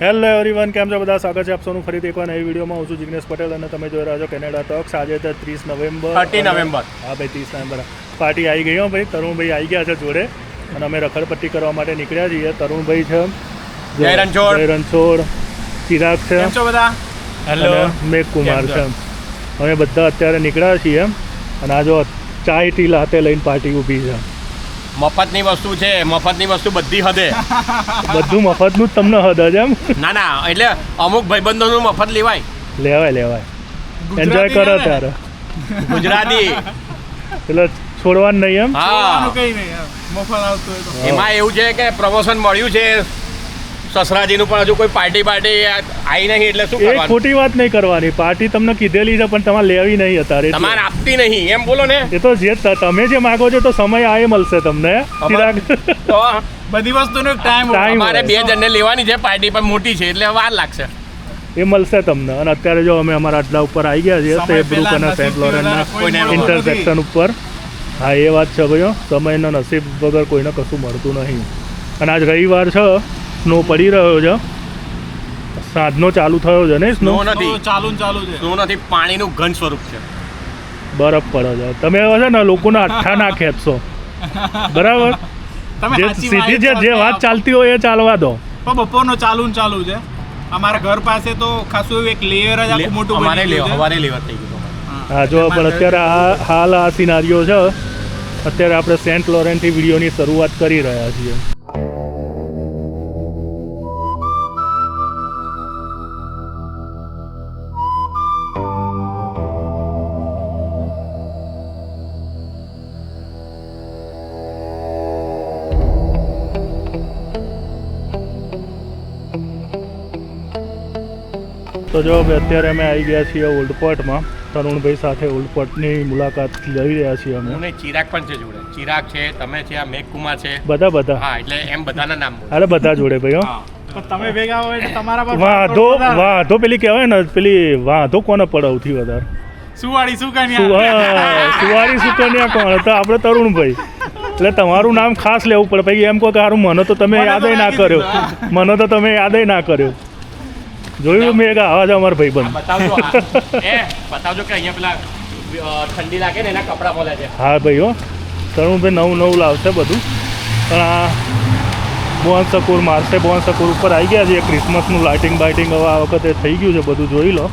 Hello everyone કેમ છો? બધા સ્વાગત છે આપ સૌનું ફરીથી એકવાર નવી વિડીયોમાં. હું છું જિગ્નેશ પટેલ અને તમે જોઈ રહ્યા છો કેનેડા ટોક્સ. આજે તો ત્રીસ નવેમ્બર. 30 નવેમ્બર. હા ભાઈ ત્રીસ નવેમ્બર. પાર્ટી આવી ગઈ હો ભાઈ તરુણભાઈ આવી ગયા છે જોડે. અને અમે રખડપટ્ટી કરવા માટે નીકળ્યા છીએ. તરુણભાઈ છે. જય રણછોડ. જય રણછોડ. ચિરાગ છે. બધા? હેલો મેઘ કુમાર છે. અમે બધા અત્યારે નીકળ્યા છીએ. અને આ જો ચાય ટી લાતે લઈને પાર્ટી ઊભી છે. મફતની વસ્તુ છે મફતની વસ્તુ બધી હદે. બધું મફતનું જ તમને હદ જ એમ? ના ના એટલે અમુક ભાઈબંધોનું મફત લેવાય. લેવાય લેવાય. એન્જોય કરો ત્યારે. ગુજરાતી. એટલે છોડવાનું નહીં એમ? હા. કઈ નહીં મફત આવતું એમાં એવું છે કે પ્રમોશન મળ્યું છે સસરાજીનું પણ હજુ કોઈ પાર્ટી પાર્ટી આવી નહીં એટલે શું એ કરવાનું? ખોટી વાત નહીં કરવાની. પાર્ટી તમને કીધેલી છે પણ તમારે લેવી નહીં અત્યારે. તમારે આપતી નહીં. એમ બોલો ને. એ તો જે તમે જે માગો છો તો સમય આ એ મળશે તમને. ચિરાગ. તો બધી વસ્તુનો ટાઈમ અમારે બે જણને લેવાની છે પાર્ટી પણ મોટી છે એટલે વાર લાગશે. એ મળશે તમને. અને અત્યારે જો અમે અમારા આટલા ઉપર આવી ગયા છીએ તે બ્રુક અને સેન્ટ લોરેન્ટના ઇન્ટરસેક્શન ઉપર. હા એ વાત છે ભાઈઓ. સમયનો નસીબ વગર કોઈને કશું મળતું નહીં. અને આજ રવિવાર છે સ્નો પડી રહ્યો છે. સાંજનો ચાલુ થયો છે ને સ્નો? નથી. ચાલુ ચાલુ છે. સ્નો નથી પાણીનું ઘન સ્વરૂપ છે. બરફ પડે છે. તમે હવે છે ને લોકોના અઠ્ઠા ના ખેંચશો. બરાબર? જે સીધી જે જે વાત ચાલતી હોય એ ચાલવા દો. પણ બપોરનો ચાલુ ચાલુ છે. અમારા ઘર પાસે તો ખાસું એવું એક લેયર જ આખું મોટું અમારે અમારે લેવા થઈ ગયું હા. જો પણ અત્યારે આ હાલ આ સિનારીઓ છે. અત્યારે આપણે સેન્ટ લોરેન્ટથી વિડીયોની શરૂઆત કરી રહ્યા છીએ. તો જો અત્યારે અમે આવી ગયા છીએ ઓલ્ડપોર્ટમાં તરુણભાઈ સાથે ઓલ્ડપોર્ટની મુલાકાત લઈ રહ્યા છીએ અમે. નહીં ચિરાગ પણ છે જોડે. ચિરાગ છે તમે છે આ મેઘકુમાર છે. બધા બધા. હા એટલે એમ બધાના નામ અરે બધા જોડે ભાઈ હો. તમે ભેગા હોય તમારા પર વાંધો વાંધો પેલી કહેવાય ને પેલી વાંધો કોને પડે સૌથી વધારે? સુવાળી સુકન્યા સુવાળી સુકન્યા કોણ? તો આપણે તરુણભાઈ. એટલે તમારું નામ ખાસ લેવું પડે. પછી એમ કહો કે હારું મને તો તમે યાદ યાદય ના કર્યો. મને તો તમે યાદ ના કર્યો. જોયું મેં કે આવા જ અમારા ભાઈબંધ. બતાવજો આ. એ બતાવજો કે અહીંયા પેલા અ, ઠંડી લાગે ને એના કપડા બોલે છે. હા ભાઈ હો. તરુણભાઈ નવું નવું લાવશે બધું. પણ આ બોન સકુર મારશે બોન સકુર ઉપર આવી ગયા છે ક્રિસમસનું લાઇટિંગ બાઇટિંગ હવે આ વખતે થઈ ગયું છે બધું જોઈ લો.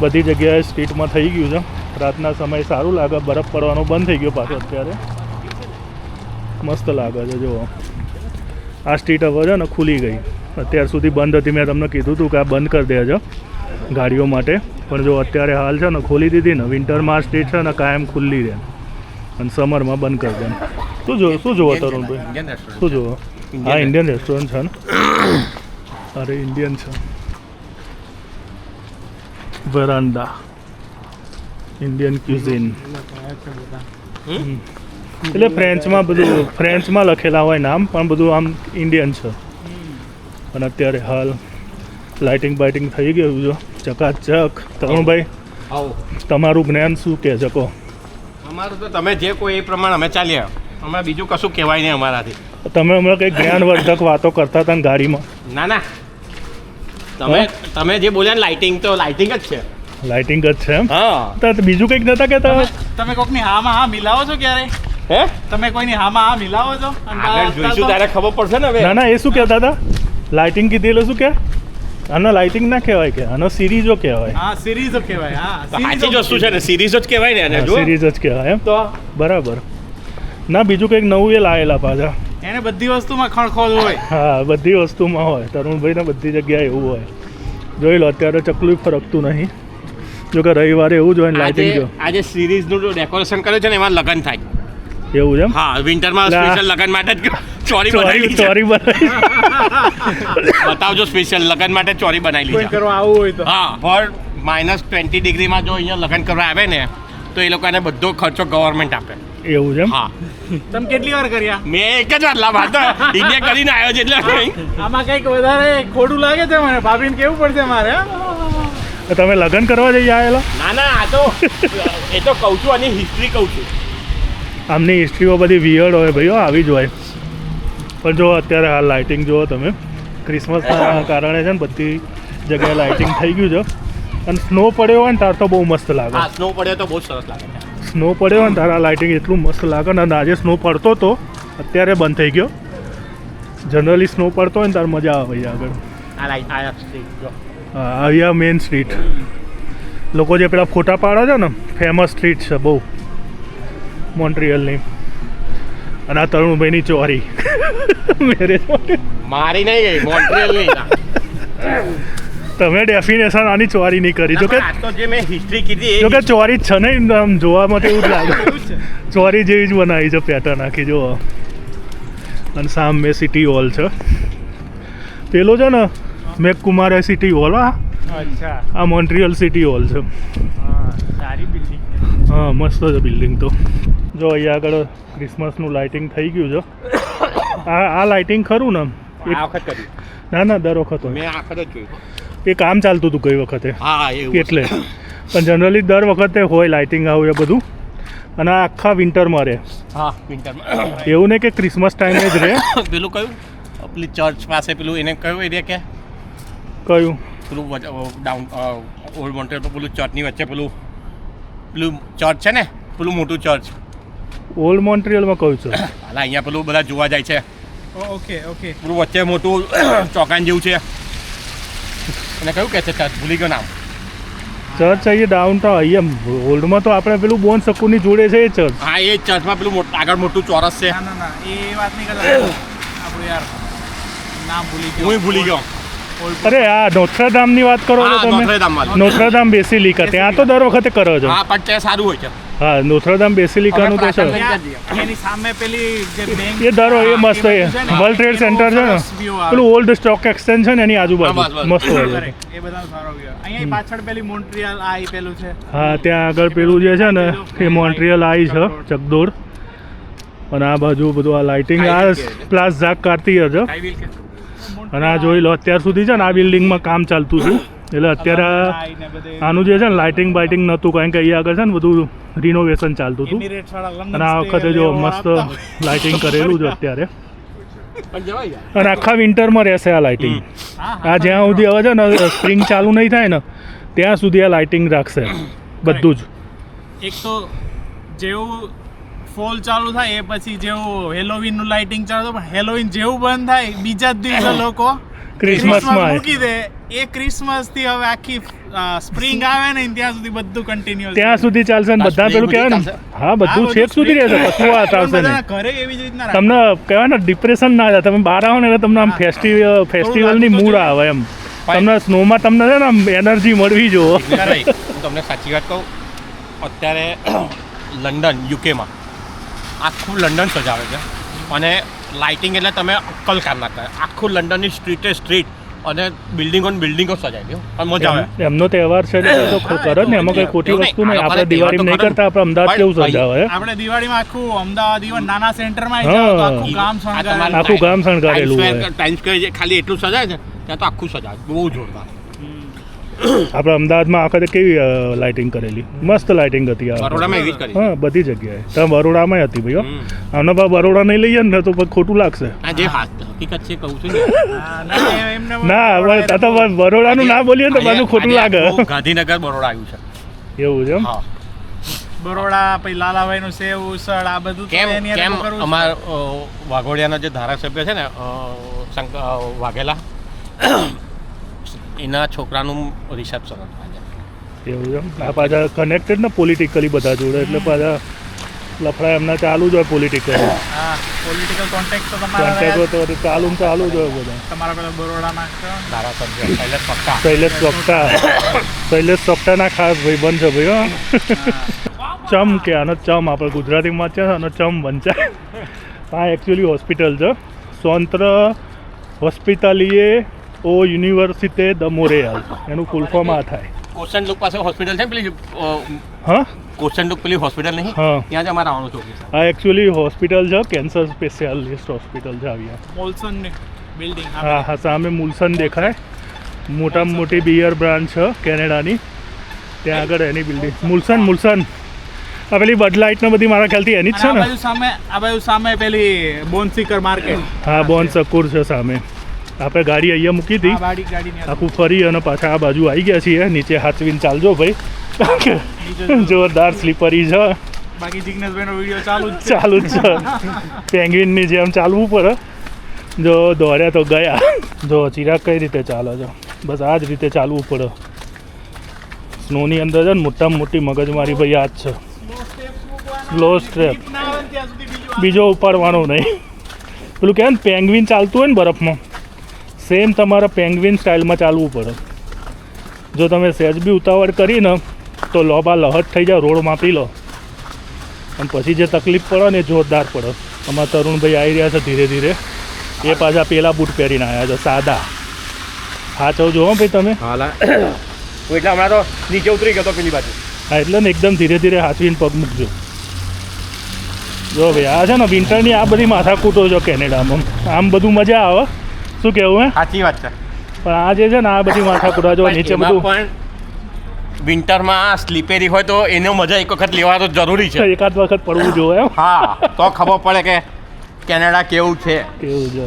બધી જગ્યાએ સ્ટ્રીટમાં થઈ ગયું છે. રાતના સમય સારું લાગે બરફ પડવાનો બંધ થઈ ગયો પાછો અત્યારે. મસ્ત લાગે છે જુઓ. આ સ્ટ્રીટ હવે છે ને ખુલી ગઈ. અત્યાર સુધી બંધ હતી. મેં તમને કીધું હતું કે આ બંધ કરી દેજો ગાડીઓ માટે. પણ જો અત્યારે હાલ છે ને ખોલી દીધી ને વિન્ટરમાં આ સ્ટ્રીટ છે ને કાયમ ખુલ્લી રહે. અને સમરમાં બંધ કરી દે શું જો શું જોવો તરુણભાઈ? શું જોવો હા ઇન્ડિયન રેસ્ટોરન્ટ છે. ને. અરે ઇન્ડિયન છે. વરાંડા ઇન્ડિયન ક્યુઝિન એટલે ફ્રેન્ચમાં બધું ફ્રેન્ચમાં લખેલા હોય નામ પણ બધું આમ ઇન્ડિયન છે. અને અત્યારે હાલ લાઇટિંગ બાઇટિંગ થઈ ગયું છે. ચકાચક. તરુણભાઈ આવો. તમારું જ્ઞાન શું કહે છે? કહો. અમારું તો તમે જે કોઈ એ પ્રમાણે અમે ચાલ્યા. અમે બીજું કશું કહેવાય નહીં અમારાથી. તમે હમણાં કંઈક જ્ઞાનવર્ધક વાતો કરતા હતા ને ગાડીમાં? ના ના. તમે તમે જે બોલ્યા ને લાઇટિંગ તો લાઇટિંગ જ છે. લાઇટિંગ જ છે એમ? હા. તો બીજું કંઈક નતા કહેતા તમે કોકની હામાં હા મિલાવો છો ક્યારે? હે? તમે કોઈની હામાં હા મિલાવો છો? આગળ જોઈશું ત્યારે ખબર પડશે ને હવે. ના ના એ શું કહેતા હતા? લાઇટિંગ કીધી એટલે શું કે? આનો લાઇટિંગ ના કહેવાય કે આનો સિરીઝો કહેવાય. હા સિરીઝ કહેવાય. હા સાચી જ વસ્તુ છે ને સિરીઝ જ કહેવાય ને એને જો સિરીઝો જ કહેવાય એમ. તો? બરાબર. ના બીજું કંઈક નવું એ લાયેલા પાછા. એને બધી વસ્તુમાં ખણખોલ હોય. હા બધી વસ્તુમાં હોય. તરુણભાઈને બધી જગ્યાએ એવું હોય. જોઈ લો અત્યારે ચકલું ફરકતું નહીં. જો કે રવિવારે એવું જ હોય લાઇટિંગ જો. આજે સિરીઝનું ડેકોરેશન કર્યું છે ને એમાં લગન થાય. એવું છે એમ? હા વિન્ટરમાં સ્પેશિયલ લગન માટે જ ચોરી બનાવી ચોરી બનાવી બતાવજો સ્પેશિયલ લગન માટે ચોરી બનાવી કોઈ કરવા આવું હોય તો. હા ફોર માઇનસ ટ્વેન્ટી ડિગ્રીમાં જો અહીંયા લગન કરવા આવે ને તો એ લોકોને બધો ખર્ચો ગવર્મેન્ટ આપે. એવું છે હા. તમે કેટલી વાર કર્યા? મેં એક જ વાર લાભ હતો ઇન્ડિયા કરીને આવ્યો છે એટલે આમાં કંઈક વધારે ખોટું લાગે છે મને. ભાભીને કેવું પડશે મારે તો તમે લગ્ન કરવા જઈ આવેલા? ના ના આ તો એ તો કહું છું આની હિસ્ટ્રી કહું છું. આમની હિસ્ટ્રીઓ બધી વિયર્ડ હોય ભાઈઓ આવી જ હોય. પણ જો અત્યારે હાલ લાઇટિંગ જુઓ તમે ક્રિસમસના કારણે છે ને બધી જગ્યાએ લાઇટિંગ થઈ ગયું છે. અને સ્નો પડ્યો હોય ને તાર તો બહુ મસ્ત લાગે. સ્નો પડ્યો તો બહુ સરસ લાગે. સ્નો પડ્યો હોય ને તારા લાઇટિંગ એટલું મસ્ત લાગે ને અને આજે સ્નો પડતો તો અત્યારે બંધ થઈ ગયો. જનરલી સ્નો પડતો હોય ને તાર મજા આવે ભાઈ આગળ. હા, અહીંયા મેઇન સ્ટ્રીટ લોકો જે પેલા ફોટા પાડે છે ને ફેમસ સ્ટ્રીટ છે બહુ. મોન્ટ્રિયલની. અને આ તરુણભાઈની ચોરી. મેરેજ મારી નહીં ગઈ મોન્ટ્રીયલ તમે ડેફિનેશન આની ચોરી નહીં કરી. જો કે જે મેં હિસ્ટ્રી કીધી જોકે ચોરી છે નહીં આમ જોવામાં માટે એવું જ લાગે. ચોરી જેવી જ બનાવી છે પેટર્ન આખી જો અને સામે સિટી હોલ છે. પેલો છે ને મેઘ કુમાર સિટી હોલ આ આ મોન્ટ્રિયલ સિટી હોલ છે. સારી બિલ્ડિંગ હા મસ્ત છે બિલ્ડિંગ તો. જો અહીંયા આગળ ક્રિસમસનું લાઇટિંગ થઈ ગયું છે. આ આ લાઇટિંગ ખરું ને આ વખત કર્યું. ના ના દર વખત મેં આ વખત જ જોયું. એ કામ ચાલતું હતું ગઈ વખતે? હા એવું એટલે. પણ જનરલી દર વખતે હોય લાઇટિંગ આવું એ બધું. અને આખા વિન્ટરમાં રહે. હા વિન્ટરમાં એવું નહીં કે ક્રિસમસ ટાઈમે જ રહે. પેલું કયું? પેલી ચર્ચ પાસે પેલું એને કયું એરિયા કે? કયું? પેલું ડાઉન ઓલ્ડ મોન્ટેલ પેલું ચર્ચની વચ્ચે પેલું પેલું ચર્ચ છે ને? પેલું મોટું ચર્ચ ઓલ્ડ મોન્ટ્રિયલમાં કહું છું. હા અહીંયા પેલું બધા જોવા જાય છે. Okay okay. પેલું વચ્ચે મોટું ચોકાન જેવું છે. અને કયું કહે છે ચર્ચ? ભૂલી ગયો નામ. ચર્ચ અહીંયા ડાઉન ટાઉન અહીંયા ઓલ્ડમાં તો આપણે પેલું બોન શકુની જોડે છે એ ચર્ચ. હા એ ચર્ચમાં પેલું મોટું આગળ મોટું ચોરસ છે. ના ના ના એ વાત નહીં કરતા આપણું યાર નામ ભૂલી ગયો. હું ભૂલી ગયો. અરે આ નોથરાધામની વાત કરો છો તમે? નોથરાધામ બેસી નોથરાધામ બેસિલિકા ત્યાં તો દર વખતે કરો છો. હા પણ ત્યાં સારું હોય છે. હા નોથરાધામ બેસિલિકાનું તો છે. એની સામે પેલી જે બેંક એ ધારો એ મસ્ત છે. વર્લ્ડ ટ્રેડ સેન્ટર છે ને. પેલું ઓલ્ડ સ્ટોક એક્સચેન્જ છે ને એની આજુબાજુ. મસ્ત હોય. છે એ બધા સારો વ્યૂ અહીંયા પાછળ પેલી મોન્ટ્રિયલ આઈ પેલું છે. હા ત્યાં આગળ પેલું જે છે ને એ મોન્ટ્રિયલ આઈ છે ચકદોર. અને આ બાજુ બધું આ લાઇટિંગ આ પ્લાસ ઝાક કાર્તિય છે. અને આ જોઈ લો અત્યાર સુધી છે ને આ બિલ્ડિંગમાં કામ ચાલતું હતું. એટલે અત્યારે આનું જે છે ને લાઇટિંગ બાઇટિંગ નહોતું કારણ કે અહીંયા આગળ છે ને બધું રિનોવેશન ચાલતું હતું. અને આ વખતે જો મસ્ત. લાઇટિંગ કરેલું છે અત્યારે. પણ જવાય યાર. અને આખા વિન્ટરમાં રહેશે આ લાઇટિંગ આ જ્યાં સુધી હવે છે ને સ્પ્રિંગ ચાલુ નહીં થાય ને ત્યાં સુધી આ લાઇટિંગ રાખશે. બધું જ. એક તો જેવું ફોલ ચાલુ થાય એ પછી જેવું હેલોવીનનું લાઇટિંગ ચાલુ થાય પણ હેલોવીન જેવું બંધ થાય બીજા જ દિવસે લોકો ક્રિસમસમાં મૂકી દે. એ ક્રિસમસથી હવે આખી સ્પ્રિંગ આવે ને ત્યાં સુધી બધું કન્ટિન્યુઅસ ત્યાં સુધી ચાલશે ને બધા પેલું કહેવાય ને? હા બધું છેક સુધી રહેશે કશું વાત આવશે નહીં. ઘરે એવી જ રીતના તમને કહેવાય ને ડિપ્રેશન ના થાય તમે બહાર આવો ને એટલે તમને આમ. ફેસ્ટિવલ ફેસ્ટિવલની મૂડ આવે એમ. તમને સ્નોમાં તમને છે ને આમ એનર્જી મળવી જો તમને સાચી વાત કહું. અત્યારે લંડન યુકેમાં આખું લંડન સજાવે છે. અને લાઇટિંગ એટલે તમે અક્કલ કામ ના કરે. આખું લંડનની સ્ટ્રીટે સ્ટ્રીટ અને બિલ્ડિંગો ને બિલ્ડિંગો સજાવી અને મજા આવે એમનો તહેવાર છે તો ખૂબ કરે જ ને એમાં કઈ ખોટી વસ્તુ નહીં. આપણે દિવાળી નહીં કરતા આપણે અમદાવાદ કેવું સજાવે આપણે દિવાળીમાં આખું અમદાવાદ ઇવન નાના સેન્ટરમાં. આખું ગામ આ શણગારેલું. આખું ગામ શણગારેલું ટાઈમ હોય. સ્ક્વેર- ટાઈમ સ્ક્વેર જે ખાલી એટલું સજાય છે ત્યાં તો આખું સજાય બહુ જોરદાર આપણે અમદાવાદમાં આ વખતે કેવી લાઇટિંગ કરેલી? મસ્ત લાઇટિંગ હતી હા બધી જગ્યાએ. ત્યાં બરોડામાં હતી ભાઈઓ. આમને પા બરોડા નહીં લઈએ ને તો ખોટું લાગશે. આ જે હાથ હકીકત છે કહું છું ને. હા, ના, એ એમને ના હવે આ તો બરોડાનું ના બોલીએ ને તો બધું ખોટું લાગે. ગાંધીનગર બરોડા આવ્યું છે. એવું છે એમ? હા. બરોડા પછી લાલાભાઈ નું સેવ ઉસળ આ બધું કેમ કેમ જ અમાર અ, વાઘોડિયાના જે ધારાસભ્ય છે ને વાઘેલા એના છોકરાનું રિસેપ્શન હતું. એવું છે એમ? આ પાછા કનેક્ટેડ ને પોલિટિકલી બધા જોડે એટલે પાછા લફડા એમના ચાલુ જ હોય પોલિટિકલ હા પોલિટિકલ કોન્ટેક્ટ તો તમારા કોન્ટેક્ટ તો ચાલુ ને ચાલુ જ હોય બધા. તમારા પેલા બરોડાના છો? ધારાસભ્ય શૈલેષ પક્કા. શૈલેષ ચોકટા. શૈલેષ ચોકટાના ખાસ ભાઈબંધ છે ભાઈ હો. ચમ કે આનો ચમ આપણે ગુજરાતીમાં છે આનો ચમ વંચાય આ એકચ્યુઅલી હોસ્પિટલ છે. સ્વતંત્ર હોસ્પિટાલીએ ઓ યુનિવર્સિટે દ મોરેયલ એનું ફૂલ ફોર્મ આ થાય. કોશન લુક પાસે હોસ્પિટલ છે પેલી હા? કોશન લુક પેલી હોસ્પિટલ નહીં? હા. ત્યાં જ અમારે આવવાનું છે આ એકચ્યુઅલી હોસ્પિટલ છે કેન્સર સ્પેશિયાલિસ્ટ હોસ્પિટલ છે આવ્યા મોલસન બિલ્ડિંગ હા. હા સામે મુલસન દેખાય. મોટામાં મોટી બિયર બ્રાન્ડ છે કેનેડાની. ત્યાં આગળ એની બિલ્ડિંગ મુલસન મુલસન આ પેલી બડલાઇટ ને બધી મારા ખ્યાલથી એની જ છે આ ને? બાજુ સામે આ બાજુ સામે પેલી બોનસીકર માર્કેટ હા બોન સકુર છે સામે. આપણે ગાડી અહીંયા મૂકી હતી. આખું ફરી અને પાછા આ બાજુ આવી ગયા છીએ. નીચે હાચવીને ચાલજો ભાઈ. જોરદાર સ્લીપરી છે. બાકી જિગ્નેશભાઈનો વીડિયો ચાલુ જ છે. ચાલુ જ છે. પેંગ્વિનની જેમ ચાલવું પડે. જો દોડ્યા તો ગયા. જો ચિરાગ કઈ રીતે ચાલે છે. બસ આ જ રીતે ચાલવું પડે. સ્નોની અંદર છે ને મોટામાં મોટી મગજમારી ભાઈ આ જ છે. સ્લો આ- બીજો ઉપાડવાનો નહીં. પેલું કહે ને પેંગ્વિન ચાલતું હોય ને બરફમાં. સેમ તમારે પેંગ્વિન સ્ટાઇલમાં ચાલવું પડે. જો તમે સહેજ બી ઉતાવળ કરીને તો લોબા લહટ થઈ જાય રોડ માપી લો. અને પછી જે તકલીફ પડે ને એ જોરદાર પડે. અમારા તરુણભાઈ આવી રહ્યા છે ધીરે ધીરે. એ પાછા પેલા બૂટ પહેરીને આવ્યા છે સાદા. હા ચૌ જો ભાઈ તમે? એટલે હમણાં તો નીચે ઉતરી ગયો પેલી બાજુ. હા એટલે ને એકદમ ધીરે ધીરે હાથવીને પગ મૂકજો. જો ભાઈ આ છે ને વિન્ટરની આ બધી માથાકૂટો છો કેનેડામાં. આમ બધું મજા આવે. શું કહેવું હે? સાચી વાત છે. પણ આ જે છે ને આ બધી માથાકૂટા જો નીચે બધું. પણ વિન્ટરમાં સ્લીપેરી હોય તો એનો મજા એક વખત લેવા તો જરૂરી છે. એકાદ વખત પડવું જોવે હા તો ખબર પડે કે કેનેડા કેવું છે. કેવું છે?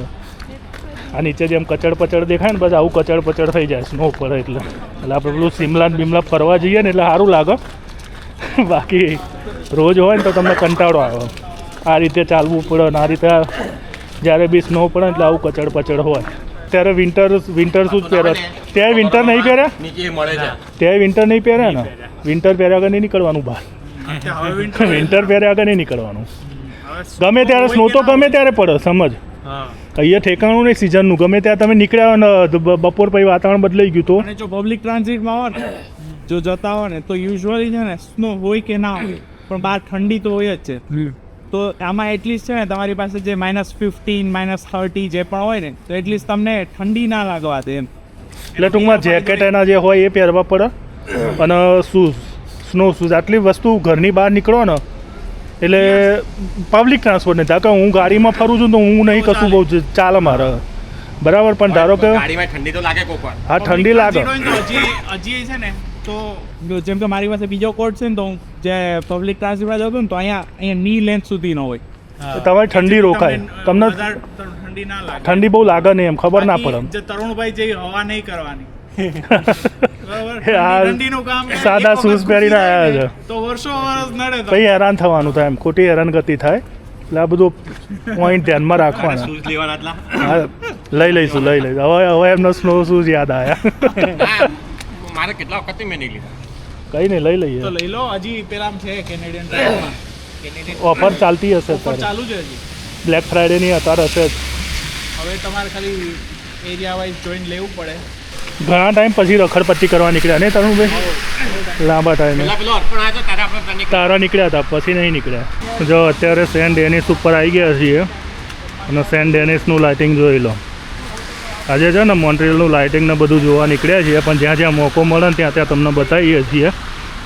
આ નીચે જેમ કચડ પચડ દેખાય ને બસ આવું કચડ પચડ થઈ જાય સ્નો પડે એટલે. એટલે આપણે પેલું સિમલા ને બિમલા ફરવા જઈએ ને એટલે સારું લાગે. બાકી રોજ હોય ને તો તમને કંટાળો આવે. આ રીતે ચાલવું પડે ને આ રીતે જ્યારે બી સ્નો પડે ને એટલે આવું કચડ પચડ હોય. ત્યારે વિન્ટર વિન્ટર શું જ પહેરે? ત્યાં વિન્ટર નહીં પહેરે? ત્યાં વિન્ટર નહીં પહેરે ને? વિન્ટર પહેર્યા આગળ નહીં નીકળવાનું બહાર. વિન્ટર પહેર્યા આગળ નહીં નીકળવાનું. ગમે ત્યારે સ્નો તો ગમે ત્યારે પડે સમજ? હા. અહીંયા ઠેકાણું નહીં સિઝનનું ગમે ત્યાં તમે નીકળ્યા હોય ને બપોર પછી વાતાવરણ બદલાઈ ગયું તો? જો પબ્લિક ટ્રાન્ઝિટમાં હોય ને જો જતા હોય ને તો યુઝ્યુઅલી છે ને સ્નો હોય કે ના હોય પણ બહાર ઠંડી તો હોય જ છે. તો આમાં એટલીસ્ટ છે ને તમારી પાસે જે માઇનસ ફિફ્ટીન માઇનસ થર્ટી જે પણ હોય ને તો એટલીસ્ટ તમને ઠંડી ના લાગવા દે એમ. એટલે ટૂંકમાં જેકેટ એના જે હોય એ પહેરવા પડે. અને શૂઝ સ્નો શૂઝ આટલી વસ્તુ ઘરની બહાર નીકળો ને એટલે પબ્લિક ટ્રાન્સપોર્ટ નહીં કારણ કે હું ગાડીમાં ફરું છું તો હું નહીં કશું બહુ ચાલે મારે. બરાબર પણ ધારો કે ગાડીમાં ઠંડી તો લાગે હા ઠંડી લાગે. હજી હજી છે ને તો જો જેમ કે મારી પાસે બીજો કોડ છે ને તો હું જે પબ્લિક ટ્રાન્સપોર્ટમાં જતો ને તો અહીંયા અહીંયા ની લેન્થ સુધી નો હોય. તમારે ઠંડી રોકાય. તમને ઠંડી ના લાગે. ઠંડી બહુ લાગે નહીં એમ ખબર ના પડે જે તરુણભાઈ જેવી હવા નહીં કરવાની. સાદા શૂઝ પહેરીને આવ્યા છે. તો વર્ષો વર્ષ નડે તો. પછી હેરાન થવાનું થાય એમ ખોટી હેરાનગતિ થાય. એટલે આ બધું પોઈન્ટ ધ્યાનમાં રાખવાના. લઈ લઈશું લઈ લઈશું. હવે હવે એમનો સ્નો શૂઝ યાદ આવ્યા. મારે કેટલા વખતથી મેં નહીં લીધા. કઈ નહીં લઈ તો લઈ લો હજી પેલામ છે કેનેડિયન ડ્રાઈવમાં ઓફર ચાલતી હશે ઓફર ચાલુ છે હજી. બ્લેક ફ્રાઈડેની અત્યારે હશે હવે તમારે ખાલી એરિયા વાઇઝ જોઈન લેવું પડે. ઘણા ટાઈમ પછી રખડપટ્ટી કરવા નીકળ્યા ને તરુણ ભાઈ? લાંબા ટાઈમે તારા નીકળ્યા હતા પછી નહીં નીકળ્યા. જો અત્યારે સેન્ટ ડેનિસ ઉપર આવી ગયા છીએ. અને સેન્ટ ડેનિસનું લાઇટિંગ જોઈ લો. આજે છે ને મોન્ટ્રીયલનું લાઇટિંગને બધું જોવા નીકળ્યા છીએ, પણ જ્યાં જ્યાં મોકો મળે ને ત્યાં ત્યાં તમને બતાવીએ છીએ.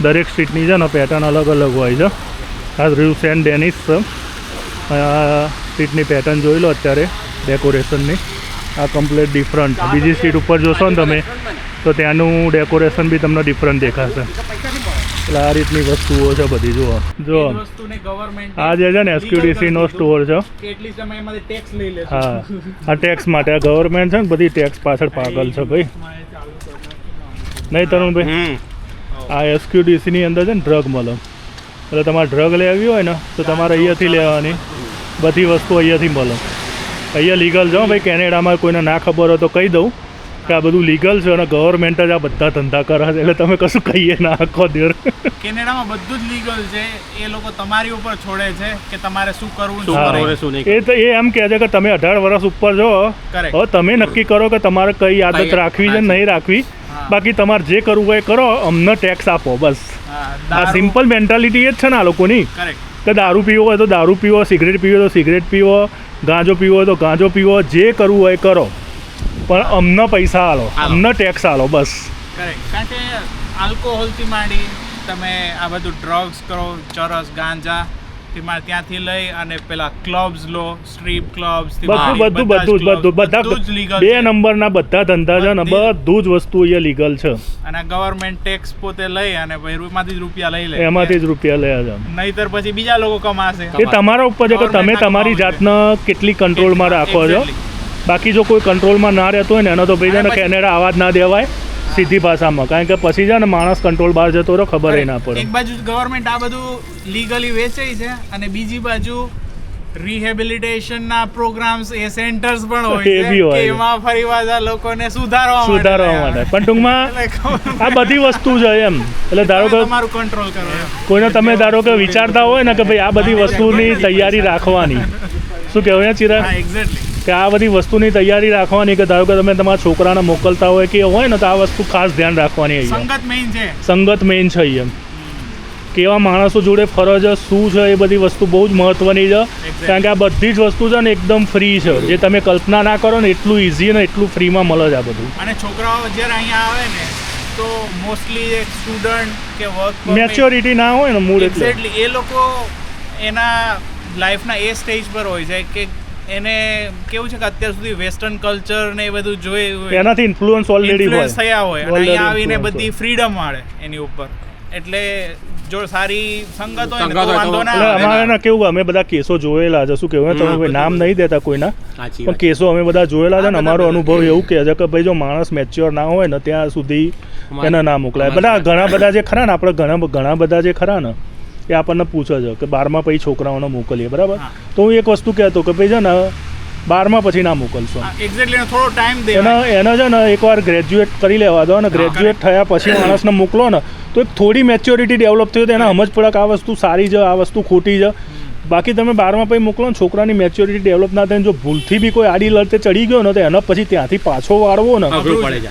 દરેક સ્ટ્રીટની છે ને પેટર્ન અલગ અલગ હોય છે. આ રિવ સેન્ટ ડેનિસ સ્ટ્રીટની પેટર્ન જોઈ લો અત્યારે ડેકોરેશનની આ કમ્પ્લેટ ડિફરન્ટ બીજી સ્ટ્રીટ ઉપર જોશો ને તમે, તો ત્યાંનું ડેકોરેશન બી તમને ડિફરન્ટ દેખાશે. એટલે આ રીતની વસ્તુઓ છે બધી જુઓ. જો આ જે છે ને એસક્યુડીસી નો સ્ટોર છે. કેટલી સમય એમાંથી ટેક્સ લઈ લેશે. હા. આ ટેક્સ માટે આ ગવર્મેન્ટ છે ને બધી ટેક્સ પાછળ પાગલ છે ભાઈ. નહીં તરુણભાઈ. આ આ એસક્યુડીસીની અંદર છે ને ડ્રગ મળે. એટલે તમારે ડ્રગ લેવી હોય ને તો તમારે અહીંયાથી લેવાની. બધી વસ્તુ અહીંયાથી મળે. અહીંયા લીગલ જાઓ ભાઈ કેનેડામાં કોઈને ના ખબર હોય તો કહી દઉં. કે આ બધું લીગલ છે અને ગવર્મેન્ટ જ આ બધા ધંધા કરે છે એટલે તમે કશું કહીએ ના આખો દેર કેનેડામાં બધું જ લીગલ છે. એ લોકો તમારી ઉપર છોડે છે કે તમારે શું કરવું શું કરવું શું નહીં. એ તો એ એમ કહે છે કે તમે અઢાર વર્ષ ઉપર જો હવે તમે નક્કી કરો કે તમારે કઈ આદત રાખવી છે નહીં રાખવી. બાકી તમારે જે કરવું હોય એ કરો અમને ટેક્સ આપો બસ. આ સિમ્પલ મેન્ટાલિટી એ જ છે ને આ લોકોની. કે દારૂ પીવો હોય તો દારૂ પીવો સિગરેટ પીવો તો સિગરેટ પીવો ગાંજો પીવો હોય તો ગાંજો પીવો જે કરવું હોય એ કરો. પણ અમને પૈસા આલો. અમને ટેક્સ આલો બસ. કરેક્ટ કારણ કે આલ્કોહોલથી માંડી તમે આ બધું ડ્રગ્સ કરો ચરસ ગાંજા થી ત્યાંથી લઈ અને પેલા ક્લબ્સ લો સ્ટ્રીપ ક્લબ્સ બધું બધું બધું બધું બધા બે નંબરના બધા ધંધા છે ને બધું જ વસ્તુ અહીંયા લીગલ છે. અને ગવર્મેન્ટ ટેક્સ પોતે લઈ અને એમાંથી જ રૂપિયા લઈ લે. એમાંથી જ રૂપિયા લે છે નહીતર પછી બીજા લોકો કમાશે. એ તમારા ઉપર છે કે તમે તમારી જાતના કેટલી કંટ્રોલમાં રાખો છો. બાકી જો કોઈ કંટ્રોલમાં ના રહેતો હોય ને એનો તો ભાઈ છે ને કેનેડા આવાજ ના દેવાય સીધી ભાષામાં. કારણ કે પછી છે ને માણસ કંટ્રોલ બહાર જતો રહ્યો ખબર ના પડે. એક બાજુ ગવર્મેન્ટ આ બધું લીગલી વેચે છે અને બીજી બાજુ રિહેબિલિટેશનના પ્રોગ્રામ્સ એ સેન્ટર્સ પણ હોય છે હોય કે એમાં ફરી પાછા લોકોને સુધારવા માટે સુધારવા માટે. પણ ટૂંકમાં આ બધી વસ્તુ છે એમ. એટલે ધારો કે તમારું કંટ્રોલ કરો. કોઈને તમે ધારો કે વિચારતા હોય ને કે ભાઈ આ બધી વસ્તુની તૈયારી રાખવાની. શું કહેવાય ચિરા એક્ઝેક્ટલી કે આ બધી વસ્તુની તૈયારી રાખવાની કે ધારો કે તમે તમારા છોકરાને મોકલતા હોય કે હોય ને તો આ વસ્તુ ખાસ ધ્યાન રાખવાની સંગત મેઇન છે. સંગત મેઇન છે અહીંયા. કેવા માણસો જોડે ફરજ શું છે એ બધી વસ્તુ બહુ જ મહત્વની છે. કારણ કે આ બધી જ વસ્તુ છે ને એકદમ ફ્રી છે. જે તમે કલ્પના ના કરો ને એટલું ઇઝી ને એટલું ફ્રીમાં મળે છે આ બધું. અને છોકરાઓ જ્યારે અહીંયા આવે ને તો મોસ્ટલી એક સ્ટુડન્ટ કે વર્ક મેચ્યોરિટી ના હોય ને મૂળ એટલે. એ લોકો એના લાઈફના એ સ્ટેજ પર હોય છે કે એને કેવું છે કે અત્યાર સુધી વેસ્ટર્ન કલ્ચર ને એ બધું જોયું હોય. એનાથી ઇન્ફ્લુઅન્સ ઓલરેડી હોય. થયા હોય અને અહીંયા આવીને બધી ફ્રીડમ મળે એની ઉપર. એટલે જો સારી સંગત હોય તો વાંધો ના આવે. અમારે ના કેવું અમે બધા કેસો જોયેલા છે શું કહેવાય તમે કોઈ નામ નહીં દેતા કોઈના. પણ કેસો અમે બધા જોયેલા છે ને અમારો અનુભવ એવું કહે છે કે ભાઈ જો માણસ મેચ્યોર ના હોય ને ત્યાં સુધી એના એને ના મોકલાય. બધા ઘણા બધા જે ખરા ને આપણે ઘણા ઘણા બધા જે ખરા ને એ આપણને પૂછે છે કે બારમાં પછી છોકરાઓને મોકલીએ બરાબર? તો હું એક વસ્તુ કહેતો કે ભાઈ છે ને બારમાં પછી ના મોકલશો. એક્ઝેક્ટલી થોડો ટાઈમ દે એના એના છે ને એકવાર ગ્રેજ્યુએટ કરી લેવા દો અને ગ્રેજ્યુએટ થયા પછી માણસને મોકલો ને તો એક થોડી મેચ્યોરિટી ડેવલપ થઈ હોય તો એને સમજ પડે કે આ વસ્તુ સારી છે આ વસ્તુ ખોટી છે. બાકી તમે બારમાં પછી મોકલો ને છોકરાની મેચ્યોરિટી ડેવલપ ના થાય જો ભૂલથી બી કોઈ આડી લડતે ચડી ગયો ને તો એના પછી ત્યાંથી પાછો વાળવો ને.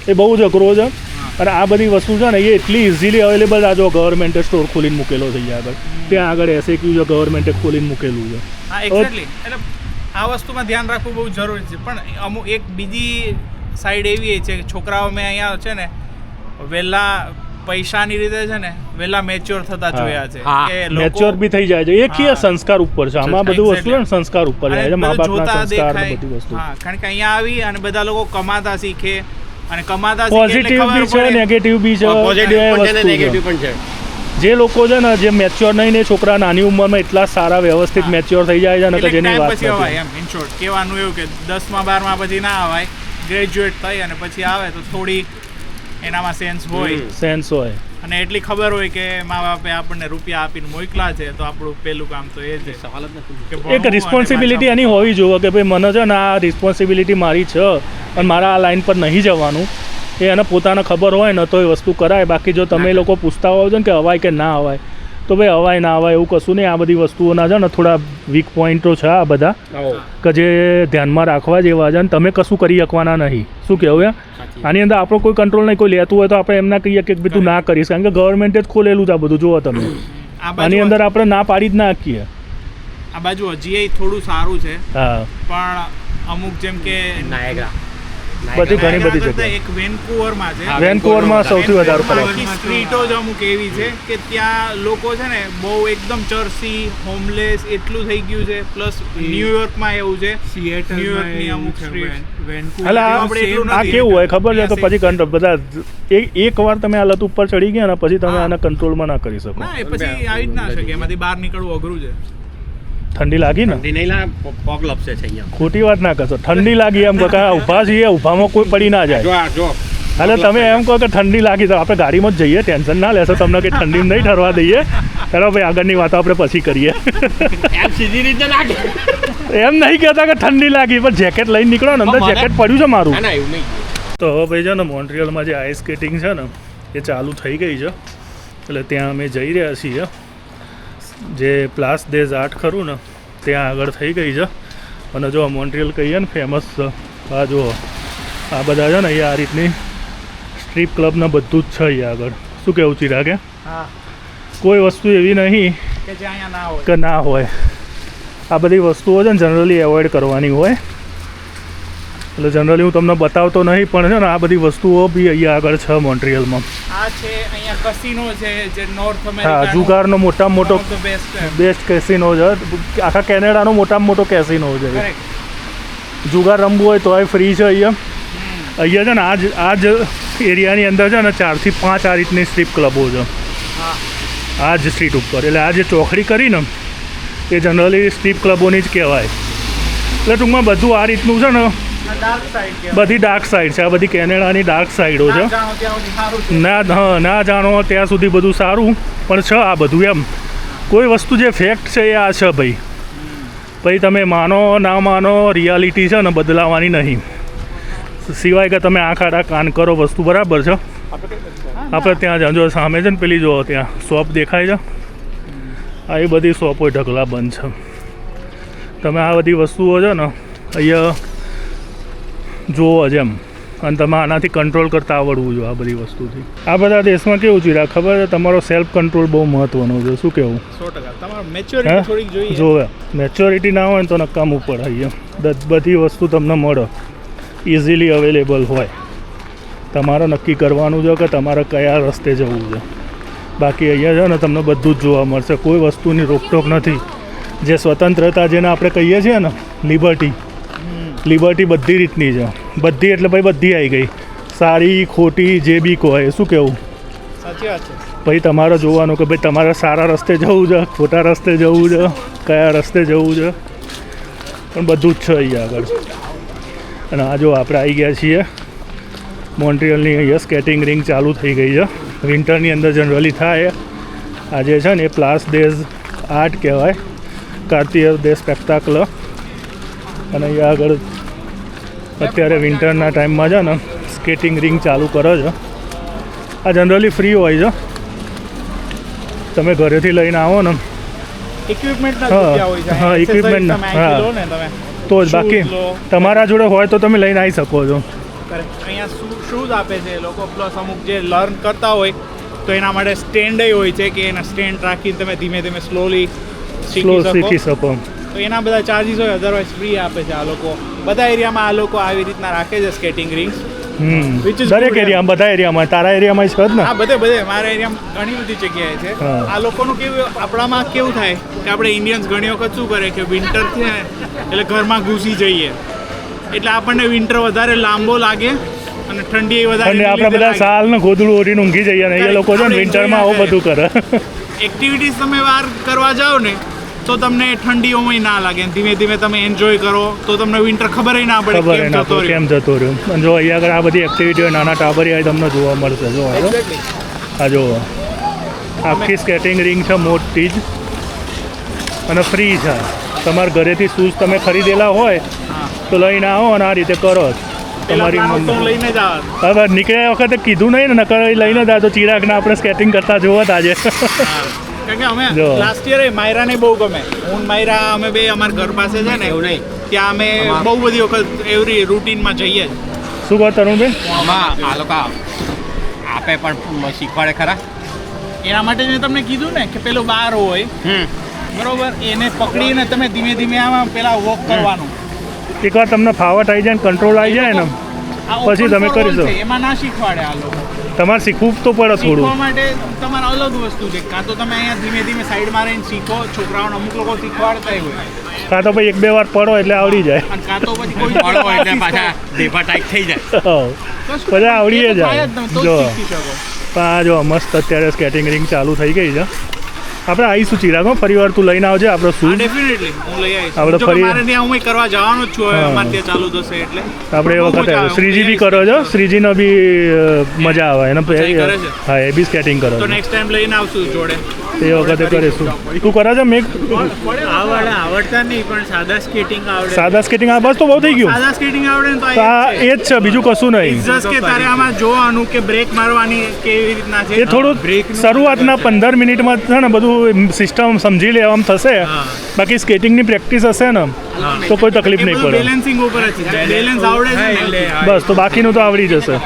એ બહુ જ અઘરો છે. અને આ બધી વસ્તુ છે ને એ એટલી ઇઝીલી અવેલેબલ આ જો ગવર્મેન્ટે સ્ટોર ખોલીને મૂકેલો થઈ જાય આગળ ત્યાં આગળ એસે ક્યુ છે ગવર્મેન્ટે ખોલીને મૂકેલું છે. હા એક્ઝેક્ટલી એટલે આ વસ્તુમાં ધ્યાન રાખવું બહુ જરૂરી છે. પણ અમુક એક બીજી સાઈડ એવી છે કે છોકરાઓ મેં અહીંયા છે ને વહેલા પૈસાની રીતે છે ને વહેલા મેચ્યોર થતા જોયા છે. કે મેચ્યોર બી થઈ જાય છે. એ કે સંસ્કાર ઉપર છે? આમાં બધું વસ્તુ છે સંસ્કાર ઉપર જાય છે. મા બાપના જોતા સંસ્કાર બધી વસ્તુ. હા કારણ કે અહીંયા આવી અને બધા લોકો કમાતા શીખે. અને કમાતા પોઝિટિવ બી છે નેગેટિવ બી છે પોઝિટિવ પણ છે. નેગેટિવ પણ છે. જે લોકો છે ને જે મેચ્યોર નહીં ને છોકરા નાની ઉંમરમાં એટલા સારા વ્યવસ્થિત મેચ્યોર થઈ જાય છે ને કે જેની વાત પછી. અવાય એમ ઇન શોર્ટ કહેવાનું એવું કે દસમા બારમા પછી ના અવાય ગ્રેજ્યુએટ થઈ અને પછી આવે તો થોડી એનામાં સેન્સ હોય. સેન્સ હોય. અને એટલી ખબર હોય કે મા બાપે આપણને રૂપિયા આપીને મોકલા છે તો આપણું પહેલું કામ તો એ છે. સવાલ જ નથી. એક રિસ્પોન્સિબિલિટી એની હોવી જોઈએ કે ભાઈ મને છે ને આ રિસ્પોન્સિબિલિટી મારી છે અને મારા આ લાઈન પર નહીં જવાનું. એ એને પોતાને ખબર હોય ને તો એ વસ્તુ કરાય. બાકી જો તમે લોકો પૂછતા હોવ છો ને કે અવાય કે ના હવાય તો ભાઈ હવાય ના અવાય એવું કશું નહીં. આ બધી વસ્તુઓના છે ને થોડા વીક પોઈન્ટો છે આ બધા. કે જે ધ્યાનમાં રાખવા જેવા છે ને તમે કશું કરી શકવાના નહીં. શું કહેવું આની અંદર આપણો કોઈ કંટ્રોલ નહીં કોઈ લેતું હોય તો આપણે એમના કહીએ કે ભાઈ તું ના કરીશ. કારણ કે ગવર્મેન્ટે જ ખોલેલું છે આ બધું જુઓ તમે. આની અંદર આપણે ના પાડી જ ના શકીએ આ બાજુ હજી એ થોડું સારું છે. હા. પણ અમુક જેમ કે નાયગ્રા બધી ઘણી બધી જગ્યા એક વેનકુવરમાં છે. વેનકુવરમાં સૌથી વધારે ફરક. આખી સ્ટ્રીટો જ અમુક એવી છે કે ત્યાં લોકો છે ને બહુ એકદમ ચર્સી હોમલેસ એટલું થઈ ગયું છે. પ્લસ ન્યુયોર્કમાં એવું છે. ન્યુયોર્કની અમુક સ્ટ્રીટ આ આપણે આ કેવું હોય? ખબર છે? તો પછી કંટ્રોલ બધા એક વાર તમે આ લત ઉપર ચડી ગયા ને પછી તમે. આને કંટ્રોલમાં ના કરી શકો. ના એ પછી આવી જ ના શકે. એમાંથી બહાર નીકળવું અઘરું છે. ઠંડી લાગી ને? નહીં લા પગ લપસે છે અહીંયા. ખોટી વાત ના કરશો. ઠંડી લાગી એમ કહો કે આ ઊભા છીએ ઊભામાં કોઈ પડી ના જાય. જો જો. એટલે તમે એમ કહો કે ઠંડી લાગી તો આપણે ગાડીમાં જ જઈએ ટેન્શન ના લેશો તમને કે ઠંડી નહીં ઠરવા દઈએ. ચાલો ભાઈ આગળની વાતો આપણે પછી કરીએ. એમ સીધી રીતે એમ નહીં કહેતા કે ઠંડી લાગી પણ જેકેટ લઈને નીકળો ને અંદર જેકેટ પડ્યું છે મારું. તો હવે ભાઈ છે ને મોન્ટ્રિયલમાં જે આઈસ સ્કેટિંગ છે ને એ ચાલુ થઈ ગઈ છે. એટલે ત્યાં અમે જઈ રહ્યા છીએ. જે પ્લાસ દેઝ આર્ટ ખરું ને ત્યાં આગળ થઈ ગઈ છે. અને જો મોન્ટ્રિયલ કહીએ ને ફેમસ છે. આ જુઓ. આ બધા છે ને અહીંયા આ રીતની સ્ટ્રીપ ક્લબના બધું જ છે અહીંયા આગળ. શું કહેવું ચિરાગે હા? કોઈ વસ્તુ એવી નહીં કે ના હોય. આ બધી વસ્તુઓ છે ને જનરલી એવોઇડ કરવાની હોય. એટલે જનરલી હું તમને બતાવતો નહીં પણ છે ને આ બધી વસ્તુઓ બી અહીંયા આગળ છે મોન્ટ્રિયલમાં. આ છે અહીંયા કસિનો છે જે નોર્થ હા જુગારનો મોટામાં મોટો બેસ્ટ કેસિનો છે. આખા કેનેડાનો મોટામાં મોટો કેસિનો છે. જુગાર રમવું હોય તોય ફ્રી છે અહીંયા. અહીંયા છે ને આજ આજ આ જ એરિયાની અંદર છે ને ચારથી પાંચ આ રીતની સ્ટ્રીપ ક્લબો છે. આ જ સ્ટ્રીટ ઉપર. એટલે આ જે ચોકડી કરી ને એ જનરલી સ્ટ્રીપ ક્લબોની જ કહેવાય. એટલે ટૂંકમાં બધું આ રીતનું છે ને બધી ડાર્ક સાઈડ છે. આ બધી કેનેડાની ડાર્ક સાઈડો છે. ના હા ના જાણો ત્યાં સુધી બધું સારું પણ છે આ બધું એમ. કોઈ વસ્તુ જે ફેક્ટ છે એ આ છે ભાઈ. ભાઈ તમે માનો ના માનો રિયાલિટી છે ને બદલાવાની નહીં. સિવાય કે તમે આંખ આડા કાન કરો વસ્તુ બરાબર છે. આપણે ત્યાં જાઓ જો સામે છે ને પેલી જુઓ ત્યાં શોપ દેખાય છે. આ એ બધી શોપો ઢગલા બંધ છે. તમે આ બધી વસ્તુઓ છે ને અહીંયા જુઓ જ એમ. અને તમે આનાથી કંટ્રોલ કરતા આવડવું જોઈએ આ બધી વસ્તુથી. આ બધા દેશમાં કેવું છે? ખબર છે? તમારો સેલ્ફ કંટ્રોલ બહુ મહત્વનો છે. શું કેવું? સો ટકા. મેચ્યોરિટી જોવે. મેચ્યોરિટી ના હોય ને તો નકામું પડે અહીંયા બધી વસ્તુ તમને મળે. ઇઝીલી અવેલેબલ હોય. તમારે નક્કી કરવાનું છે કે તમારે કયા રસ્તે જવું છે. બાકી અહીંયા છે ને તમને બધું જ જોવા મળશે. કોઈ વસ્તુની રોકટોક નથી. જે સ્વતંત્રતા જેને આપણે કહીએ છીએ ને લિબર્ટી લિબર્ટી બધી રીતની છે. બધી એટલે ભાઈ બધી આવી ગઈ. સારી ખોટી જે બી કહે શું કહેવું સાચી વાત છે. પછી તમારે જોવાનું કે ભાઈ તમારે સારા રસ્તે જવું છે ખોટા રસ્તે જવું છે કયા રસ્તે જવું છે. પણ બધું જ છે અહીંયા આગળ. અને આ જો આપણે આવી ગયા છીએ. મોન્ટ્રિયલની અહીંયા સ્કેટિંગ રિંગ ચાલુ થઈ ગઈ છે. વિન્ટરની અંદર જનરલી થાય. આજે છે ને એ પ્લાસ ડેઝ આર્ટ કહેવાય. કાર્તિય દે સ્પેક્ટાકલ. અને અહીંયા આગળ અત્યારે વિન્ટરના ટાઈમમાં છે ને સ્કેટિંગ રિંગ ચાલુ કરે છે. આ જનરલી ફ્રી હોય છે. તમે ઘરેથી લઈને આવો ને. ઇક્વિપમેન્ટ હા, હા, અહીંથી હા. તો જ. બાકી તમારા જોડે હોય તો તમે લઈને આવી શકો છો. અહીંયા શૂઝ આપે છે એ લોકો? પ્લસ અમુક જે લર્ન કરતા હોય તો એના માટે સ્ટેન્ડ હોય છે કે એના સ્ટેન્ડ રાખીને તમે ધીમે ધીમે સ્લોલી સ્લો શીખી શકો. તો એના બધા ચાર્જીસ હોય અધરવાઇઝ ફ્રી આપે છે આ લોકો. બધા એરિયામાં આ લોકો આવી રીતના રાખે છે સ્કેટિંગ રિંગ્સ દરેક એરિયામાં બધા એરિયામાં તારા એરિયામાં છે ને? હા બધે બધે. મારા એરિયામાં ઘણી બધી જગ્યાએ છે. આ લોકોનું કેવું આપણામાં કેવું થાય કે આપણે ઇન્ડિયન્સ ઘણી વખત શું કરે કે વિન્ટર છે એટલે ઘરમાં ઘૂસી જઈએ. એટલે આપણને વિન્ટર વધારે લાંબો લાગે અને ઠંડી વધારે આપણે બધા સાલ ને ગોદડું ઓઢીને ઊંઘી જઈએ ને એ લોકો છે વિન્ટરમાં આવું બધું કરે. એક્ટિવિટીઝ તમે બહાર કરવા જાઓ ને તો તમને ઠંડીઓમાં ના લાગે. અને ધીમે ધીમે તમે એન્જોય કરો. તો તમને વિન્ટર ખબર ના પડે ખબર ના પડે કેમ જતો રહ્યો. અને જો અહીંયા આગળ આ બધી એક્ટિવિટીઓ નાના ટાબરિયા તમને જોવા મળશે. જો આ જો. આખી સ્કેટિંગ રિંગ છે મોટી જ. અને ફ્રી છે. તમારા ઘરેથી શૂઝ તમે ખરીદેલા હોય તો લઈને આવો અને આ રીતે કરો તમારી પ્લાન લઈને જ હવે નીકળ્યા વખતે કીધું નહીં ને નકર લઈને જ આ તો ચિરાગને આપણે સ્કેટિંગ કરતા જોવા આજે. કારણ કે અમે જો. લાસ્ટ યર માયરાને બહુ ગમે. હું માયરા અમે બે અમારા ઘર પાસે છે ને એવું નહીં. ત્યાં અમે બહુ બધી વખત એવરી રૂટીનમાં જઈએ. જ શું કહો તરુણબેન આમાં આ લોકો આપે પણ શીખવાડે ખરા. એના માટે મેં તમને કીધું ને કે પેલો બાર હોય હમ. બરોબર એને પકડીને તમે ધીમે ધીમે આમાં પેલા વોક કરવાનું. એકવાર તમને ફાવટ આવી જાય ને કંટ્રોલ આવી જાય ને આ પછી તમે કરી દો. છે, એમાં ના શીખવાડે આ લોકો. તમારે શીખવું તો પડે થોડું. માટે તમારે અલગ વસ્તુ છે. કાં તો તમે અહીંયા ધીમે ધીમે સાઈડમાં રહીને શીખો છોકરાઓને અમુક લોકો શીખવાડતા હોય. કાં તો ભાઈ એક બે વાર પડો એટલે આવડી જાય. અને કાં તો પછી કોઈ પડો એટલે પાછા દેભા ટાઈટ થઈ જાય. બધા આવડીએ જાય. જ આ જો મસ્ત અત્યારે સ્કેટિંગ રિંગ ચાલુ થઈ ગઈ છે. આપણે આવીશું ચિરાગો ફરી વાર તું લઈને આવજે આપણે શું? ડેફિનેટલી હું લઈ આવીશ. આપણે ફરી- મારે ત્યાં હું કરવા જવાનો જ છું હવે અમારે ત્યાં ચાલુ થશે એટલે. આપણે એ વખતે શ્રીજી બી કરો છો? શ્રીજીનો બી મજા આવે. એને હા એ બી સ્કેટિંગ કરો તો નેક્સ્ટ ટાઈમ લઈને આવશું જોડે. એ વખતે કરીશું. તું કરે છે મેક આવડે આવડતા નહીં પણ સાદા સ્કેટિંગ આવડે. સાદા સ્કેટિંગ આ બસ તો બહુ થઈ ગયું. સાદા સ્કેટિંગ આવડે ને તો તો આ એ જ છે બીજું કશું નહીં. છે કે તારે આમાં જોવાનું કે બ્રેક મારવાની કેવી રીતના છે? એ થોડું શરૂઆતના પંદર મિનિટમાં છે ને બધું સિસ્ટમ સમજી લેવામાં થશે. બાકી સ્કેટિંગની પ્રેક્ટિસ હશે ને તો કોઈ તકલીફ નહીં પડે. બેલેન્સિંગ ઉપર જ છે. બેલેન્સ આવડે છે બસ તો બાકીનું તો આવડી જશે.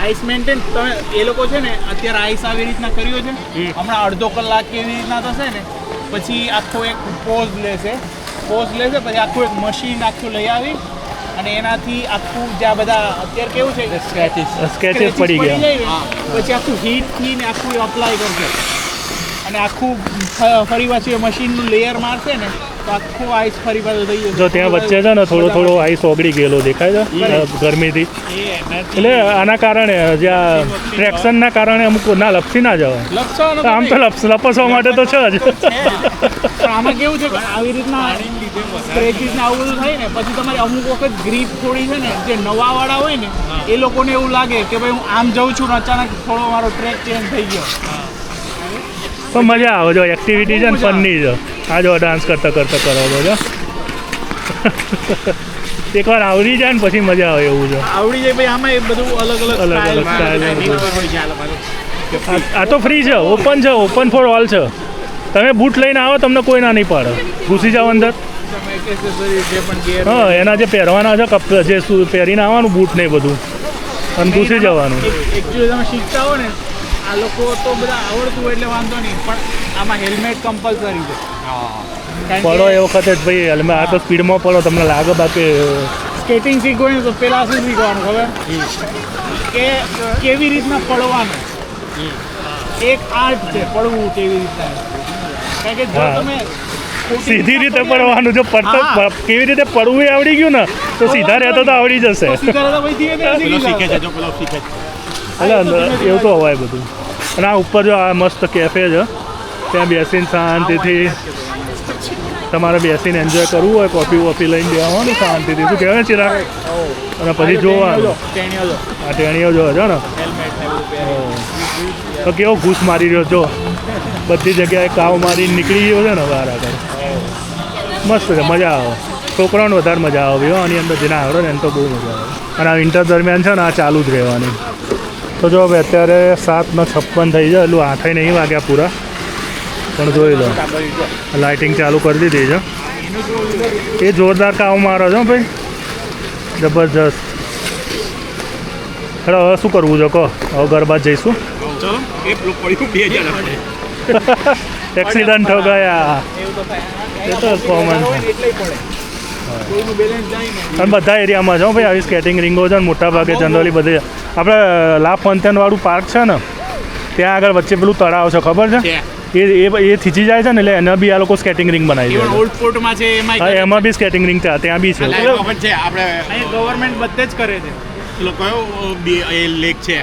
આઈસ મેન્ટેન તમે એ લોકો છે ને અત્યારે આઈસ આવી રીતના કર્યો છે. હમણાં અડધો કલાક એવી રીતના થશે ને પછી આખો એક પોઝ લેશે પોઝ લેશે પછી આખું એક મશીન આખું લઈ આવી અને એનાથી આખું જ્યાં બધા અત્યારે કેવું છે? સ્ક્રેચીસ સ્કેચેસ પડી ગયા. પછી આખું હીટથી ને આખું અપ્લાય કરશે. અને આખું ફરી પાછું મશીનનું લેયર મારશે ને તો આખું આઈસ ફરી પાછું થઈ જશે. જો ત્યાં વચ્ચે છે ને થોડો થોડો આઈસ ઓગળી ગયેલો દેખાય છે ગરમીથી. એટલે આના કારણે જ્યાં ટ્રેક્શનના કારણે અમુક ના લપસી ના જવાય. આમ તો લપસ લપસવા માટે તો છે જ. આમાં કેવું છે આવી રીતના સ્ક્રેચીસ ને આવું બધું થાય ને પછી તમારે અમુક વખત ગ્રીપ થોડી છે ને જે નવા વાળા હોય ને એ લોકોને એવું લાગે કે ભાઈ હું આમ જઉં છું ને અચાનક થોડો મારો ટ્રેક ચેન્જ થઈ ગયો. પણ મજા આવે જો એક્ટિવિટી છે ને ફનની છે. આ જો ડાન્સ કરતા કરતા કરાવો છો જો. એકવાર આવડી જાય ને પછી મજા આવે એવું છે આવડી જાય ભાઈ આમાં એ બધું અલગ અલગ અલગ અલગ સ્ટાઇલ આ તો ફ્રી છે ઓપન છે ઓપન ફોર ઓલ છે. તમે બૂટ લઈને આવો તમને કોઈ ના નહીં પાડે. ઘૂસી જાઓ અંદર. હા એના જે પહેરવાના છે કપ જે પહેરીને આવવાનું બૂટ ને બધું. અને ઘૂસી જવાનું. એકચ્યુઅલી તમે શીખતા હો ને આ લોકો તો બધા આવડતું એટલે વાંધો નહીં પણ આમાં હેલ્મેટ કમ્પલસરી છે. પડો એ વખતે જ ભાઈ એટલે આ તો સ્પીડમાં પડો તમને લાગે બાકી સ્કેટિંગ શીખવું ને તો પેલા શું શીખવાનું ખબર? કે કેવી રીતના પડવાનું? એક આર્ટ છે પડવું કેવી રીતના? કારણ કે જો તમે સીધી રીતે પડવાનું જો પડતો કેવી રીતે પડવું એ આવડી ગયું ને તો સીધા રહેતો તો આવડી જશે. એટલે અંદર એવું તો હોય બધું. અને આ ઉપર જો આ મસ્ત કેફે છે. ત્યાં બેસીને શાંતિથી તમારે બેસીને એન્જોય કરવું હોય કોફી વોફી લઈને જવાનું શાંતિથી. શું કહેવાય ચિરાગ? અને પછી જોવાનું. આ ટેણીઓ જો છે ને. તો કેવો ઘૂસ મારી રહ્યો, જો. બધી જગ્યાએ કાવ મારીને નીકળી ગયો છે ને બહાર આગળ. મસ્ત છે, મજા આવે. છોકરાઓને વધારે મજા આવે આની અંદર જેને આવડે ને એને તો બહુ મજા આવે. અને આ વિન્ટર દરમિયાન છે ને, આ ચાલુ જ રહેવાની. તો જો હવે અત્યારે સાતમાં છપ્પન થઈ જાય એટલું આઠે નહીં વાગ્યા પૂરા. પણ જોઈ લો. લાઇટિંગ ચાલુ કરી દીધી છે. એ જોરદાર કામ મારો છો ભાઈ. જબરજસ્ત. હેડો હવે શું કરવું છે કહો? હવે ગરબા જઈશું. એક્સિડન્ટ હો ગયા એ તો common અને બધા એરિયામાં છો ભાઈ આવી સ્કેટિંગ રિંગો છે ને મોટા ભાગે જનરલી બધે. આપણે લાભ વાળું પાર્ક છે ને ત્યાં આગળ વચ્ચે પેલું તળાવ છે ખબર છે? છે એ એ એ થીચી જાય છે ને એટલે એના બી આ લોકો સ્કેટિંગ રિંગ બનાવી ઓલ્ડ ફોર્ટમાં છે. એમાં હા એમાં બી સ્કેટિંગ રિંગ ત્યાં ત્યાં બી છે. છે આપણે ગવર્મેન્ટ બધે જ કરે છે. પેલો એ લેક છે.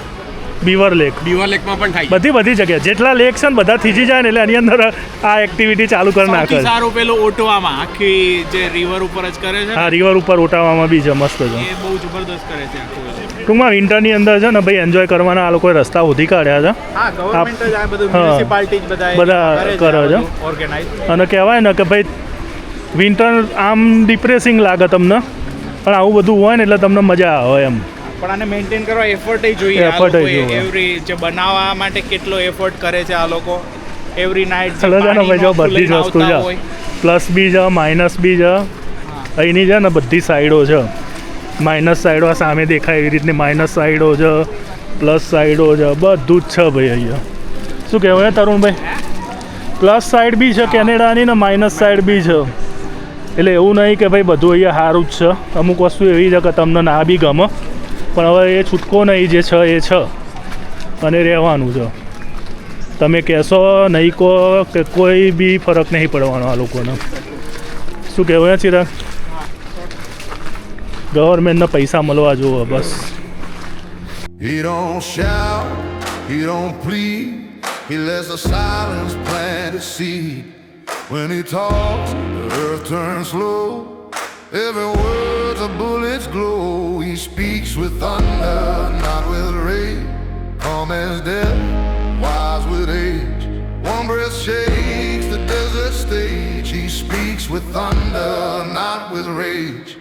બીવર લેક. બીવર લેકમાં પણ થાય બધી બધી જગ્યાએ જેટલા લેક છે ને બધા થીજી જાય ને એટલે એની અંદર આ એક્ટિવિટી ચાલુ કરી નાખે. સારું પેલું ઓટવામાં આખી જે રિવર ઉપર જ કરે છે હા રિવર ઉપર ઉઠાવવામાં બી છે મસ્ત છે. એ બહુ જબરદસ્ત કરે છે આખું ટૂંકમાં વિન્ટરની અંદર છે ને ભાઈ એન્જોય કરવાના આ લોકોએ રસ્તા ઉધી કાઢ્યા છે. હા ગવર્મેન્ટ જ આ બધું મ્યુનિસિપાલિટી જ બધા બધા કરે છે. ઓર્ગેનાઇઝ અને કહેવાય ને કે ભાઈ વિન્ટર આમ ડિપ્રેસિંગ લાગે તમને. પણ આવું બધું હોય ને એટલે તમને મજા આવે એમ. પણ આને મેન્ટેન કરવા એફર્ટ જોઈએ એફર્ટ એવરી જે બનાવવા માટે કેટલો એફર્ટ કરે છે આ લોકો. એવરી નાઇટ ચલો છે ને ભાઈ જો બધી જ વસ્તુ છે. પ્લસ બી છે માઇનસ બી છે. અહીંની છે ને બધી સાઈડો છે. માઇનસ સાઈડો આ સામે દેખાય એવી રીતની માઇનસ સાઈડો છે પ્લસ સાઈડો છે બધું જ છે ભાઈ અહીંયા. શું કહેવાય તરુણભાઈ? પ્લસ સાઈડ બી છે કેનેડાની ને માઇનસ સાઈડ બી છે. એટલે એવું નહીં કે ભાઈ બધું અહીંયા સારું જ છે. અમુક વસ્તુ એવી છે કે તમને ના બી ગમે. પણ હવે એ છૂટકો નહીં જે છે એ છે અને રહેવાનું છે તમે કહેશો નહીં કહો કે કોઈ બી ફરક નહીં પડવાનો આ લોકોને શું કહેવાય ચિરાગ ગવર્મેન્ટને પૈસા મળવા જોવે બસ He lets the silence plant a seed. When he talks, the earth turns slow. Every word's a bullet's glow. He speaks with thunder, not with rage. Calm as death, wise with age. One breath shakes the desert stage. He speaks with thunder, not with rage.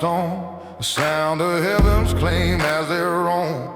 The sound of heavens claim as their own.